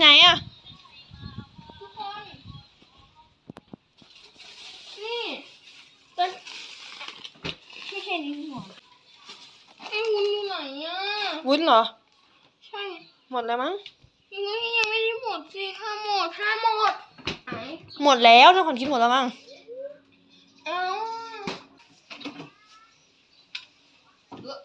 ไหนอะทุกคน นี่ต้นไม่ใช่นี่หรอไอ้วุ้นอยู่ไหนอะ วุ้นเหรอ ใช่หมดแล้วมั้งยังไม่ยังไม่ได้หมดสิห้าหมดห้าหมดไหนหมดแล้วน้องขวัญคิดหมดแล้วมั้ง เอ้าเออ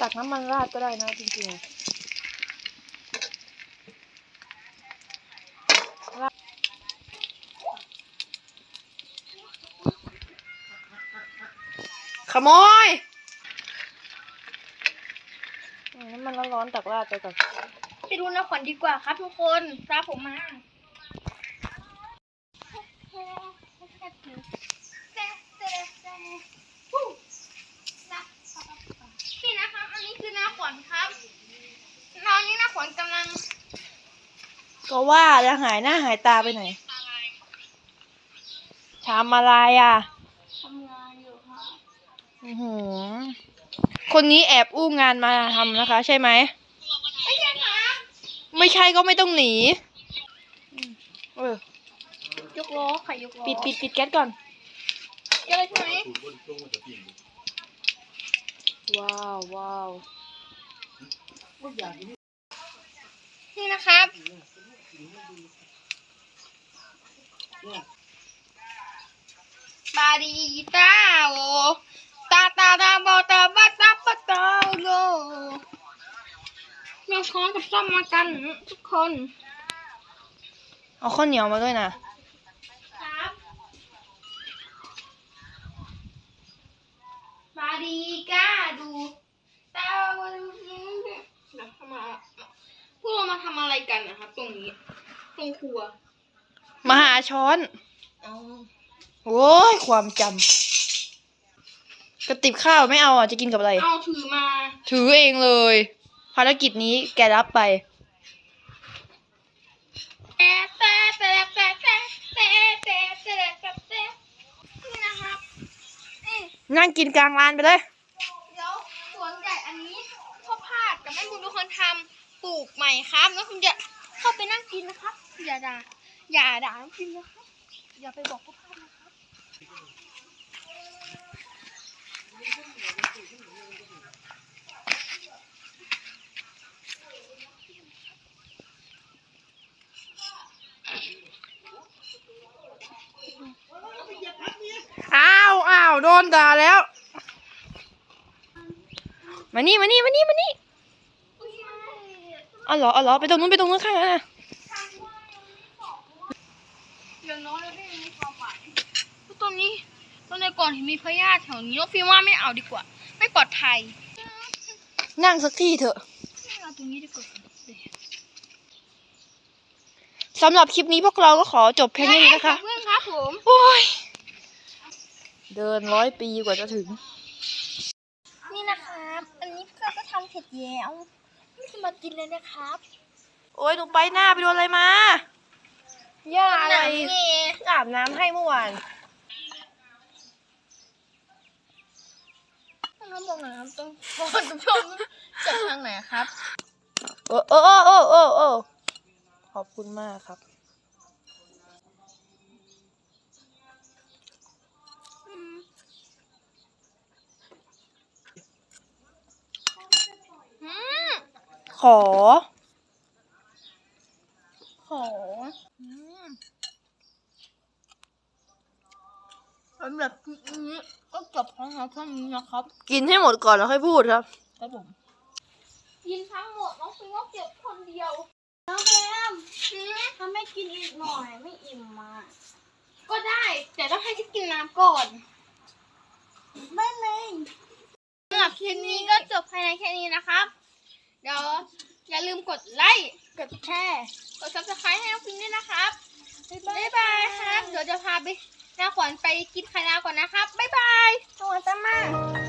ตักน้ำมันราดก็ได้นะจริงๆราดขโมยเอาน้ำมันร้อนๆตักราดไปก่อนไปดูนะขวัญดีกว่าครับทุกคนตามผมมานี่นะครับ อันนี้คือนาขวัญครับนอนนี้นาขวัญกำลัง ก็ว่าแล้วหายหน้าหายตาไปไหนทำอะไรอะทำงานอยู่ค่ะอือหือคนนี้แอบอู้งานมาทำนะคะ ใช่ไหม ไม่ใช่ครับไม่ใช่ก็ไม่ต้องหนีอืมเออยกล้อค่ะยกล้อปิดปิดปิดแก๊สก่อนเยอะเลยใช่ไหมว้าวว้าวนี่นะครับ บาดีตาโอตาตาตาบอตาบาตาบาตาโลเราช้อนกับซ่อมมากันทุกคนเอาข้าวเหนียวมาด้วยนะครับบาดีก้าดูตาวันนี้เดี๋ยวทำมาพวกเรามาทำอะไรกันนะครับตรงนี้ ตรงครัวมาหาช้อนอ๋อโอ้ยความจำกระติบข้าวไม่เอาอะจะกินกับอะไร เอาถือมาถือเองเลย ภารกิจนี้แกรับไป แอะแตะแตะแตะแตะแตะแตะแตะแตะแตะนี่นะครับนี่นั่งกินกลางลานไปเลยเดี๋ยวสวนใหญ่อันนี้พ่อพาดกับแม่บุญเป็นคนทำปลูกใหม่ครับแล้วคุณจะ เข้าไปนั่งกินนะครับ อย่าด่า อย่าด่าน้องพิมนะครับ อย่าไปบอกพ่อพาดนะครับ อ้าวอ้าวโดนด่าแล้ว มานี่ มานี่ มานี่ มานี่ อ๋อเหรออ๋อเหรอไปตรงนู้นไปตรงนู้นข้างนั้นนะอย่างน้อยเราได้มีความหวังตรงนี้ตรงในก่อนเห็นมีพยาธิแถวนี้น้องพิมว่าไม่เอาดีกว่า ไม่ปลอดภัยนั่งสักที่เถอะเอาตรงนี้ดีกว่าสำหรับคลิปนี้พวกเราก็ขอจบเพียงนี้นะคะเพื่อนครับผมโอ้ยเดินร้อยปีกว่าจะถึง นี่นะครับ อันนี้เราก็ทำเสร็จแล้ว นี่จะมากินเลยนะครับ โอ้ยหนูไปหน้าไปโดนอะไรมาย่าอะไรหนังนี่อาบน้ำให้เมื่อวานน้องบอกหน่อยครับต้องพอทุกชมจากทางไหนครับเออเออเออเออเออเออขอบคุณมากครับ อืม ขอ ขออืมสำหรับคลิปนี้ก็จบของเราเท่านี้นะครับ กินให้หมดก่อนแล้วค่อยพูดครับ ครับผม กินทั้งหมดน้องฟิงก็เก็บคนเดียว น้องแบมทำให้กินอีกหน่อยไม่อิ่มมาก็ได้ แต่ต้องให้ฉันกินน้ำก่อน ไม่เลยสำหรับคลิปนี้ก็จบภายในแค่นี้นะครับ เดี๋ยวอย่าลืมกดไลค์กดแชร์กดซับสไครต์ให้น้องฟิงด้วยนะครับบ๊ายบายครับ เดี๋ยวจะพาไปน้าขวัญไปกินไข่ดาวก่อนนะครับ บ๊ายบายสวัสดีมาก